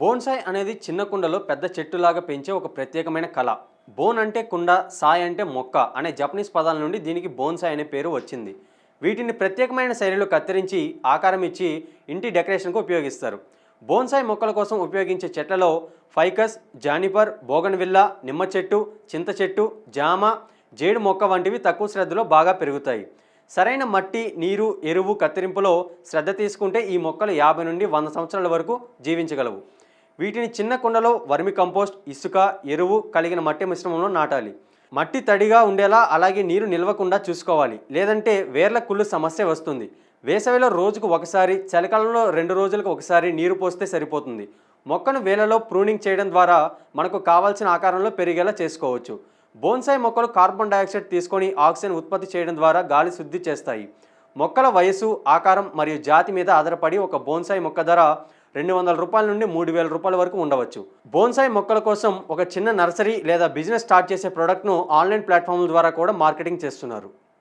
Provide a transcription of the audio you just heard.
Bonsai అనేది చిన్న కుండలో పెద్ద చెట్టులాగా పెంచే ఒక ప్రత్యేకమైన కళ. బోన్ అంటే కుండ సాయ్ అంటే మొక్క అనే జపనీస్ పదాల నుండి దీనికి బోన్సాయ్ అనే పేరు వచ్చింది. వీటిని ప్రత్యేకమైన శైలిలో కత్తిరించి ఆకారం ఇచ్చి ఇంటి డెకరేషన్కు ఉపయోగిస్తారు. బోన్సాయ్ మొక్కల కోసం ఉపయోగించే చెట్లలో ఫైకస్ జానిపర్ బోగన్విల్లా నిమ్మ చెట్టు చింత చెట్టు జామ జేడు మొక్క వంటివి తక్కువ శ్రద్ధలో బాగా పెరుగుతాయి. సరైన మట్టి నీరు ఎరువు కత్తిరింపులో శ్రద్ధ తీసుకుంటే ఈ మొక్కలు యాభై నుండి వంద సంవత్సరాల వరకు జీవించగలవు. వీటిని చిన్న కుండలో వర్మి కంపోస్ట్ ఇసుక ఎరువు కలిగిన మట్టి మిశ్రమంలో నాటాలి. మట్టి తడిగా ఉండేలా అలాగే నీరు నిల్వకుండా చూసుకోవాలి. లేదంటే వేర్ల కుళ్ళు సమస్య వస్తుంది. వేసవిలో రోజుకు ఒకసారి చలికాలంలో రెండు రోజులకు ఒకసారి నీరు పోస్తే సరిపోతుంది. మొక్కను వేలలో ప్రూనింగ్ చేయడం ద్వారా మనకు కావాల్సిన ఆకారంలో పెరిగేలా చేసుకోవచ్చు. బోన్సాయి మొక్కలు కార్బన్ డయాక్సైడ్ తీసుకొని ఆక్సిజన్ ఉత్పత్తి చేయడం ద్వారా గాలి శుద్ధి చేస్తాయి. మొక్కల వయసు ఆకారం మరియు జాతి మీద ఆధారపడి ఒక బోన్సాయి మొక్క ధర రెండు వందల రూపాయల నుండి మూడు వేల రూపాయల వరకు ఉండవచ్చు. బోన్సాయి మొక్కల కోసం ఒక చిన్న నర్సరీ లేదా బిజినెస్ స్టార్ట్ చేసే ప్రోడక్ట్ను ఆన్లైన్ ప్లాట్ఫామ్ల ద్వారా కూడా మార్కెటింగ్ చేస్తున్నారు.